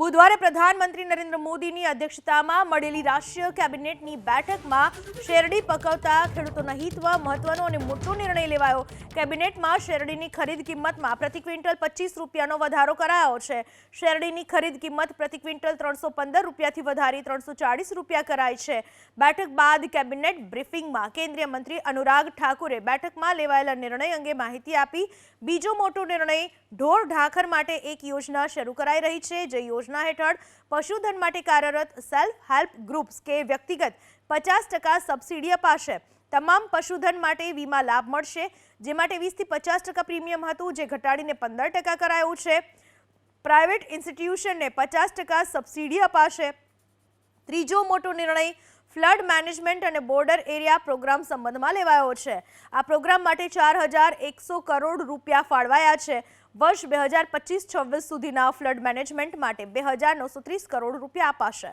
બુધવારે પ્રધાનમંત્રી નરેન્દ્ર મોદીની અધ્યક્ષતામાં મળેલી રાષ્ટ્રીય કેબિનેટની બેઠકમાં શેરડી પકવતા ખેડૂતોના હિતમાં મહત્વનો અને મોટો નિર્ણય લેવાયો. કેબિનેટમાં શેરડીની ખરીદ કિંમતમાં પ્રતિ ક્વિન્ટલ પચીસ રૂપિયાનો વધારો કરાયો છે. શેરડીની ખરીદ કિંમત પ્રતિ ક્વિન્ટલ ત્રણસો પંદર રૂપિયાથી વધારી ત્રણસો ચાળીસ રૂપિયા કરાઈ છે. બેઠક બાદ કેબિનેટ બ્રીફિંગમાં કેન્દ્રીય મંત્રી અનુરાગ ઠાકુરે બેઠકમાં લેવાયેલા નિર્ણય અંગે માહિતી આપી. બીજો મોટો નિર્ણય ઢોર ઢાખર માટે એક યોજના શરૂ કરાઈ રહી છે, જે યોજના હેઠળ પશુધન માટે કાર્યરત સેલ્ફ હેલ્પ ગ્રુપ્સ કે વ્યક્તિગત પચાસ ટકા સબસિડી અપાશે. તમામ પશુધન માટે વીમા લાભ મળશે, જે માટે વીસથી પચાસ ટકા પ્રીમિયમ હતું, જે ઘટાડીને પંદર ટકા કરાયું છે. પ્રાઇવેટ ઇન્સ્ટિટ્યુશનને પચાસ ટકા સબસિડી અપાશે. ત્રીજો મોટો નિર્ણય ફ્લડ મેનેજમેન્ટ અને બોર્ડર એરિયા પ્રોગ્રામ સંબંધમાં લેવાયો છે. આ પ્રોગ્રામ માટે ચાર હજાર એકસો કરોડ રૂપિયા ફાળવાયા છે. વર્ષ બે હજાર પચીસ છવ્વીસ સુધીના ફ્લડ મેનેજમેન્ટ માટે બે હજાર નવસો ત્રીસ કરોડ રૂપિયા અપાશે.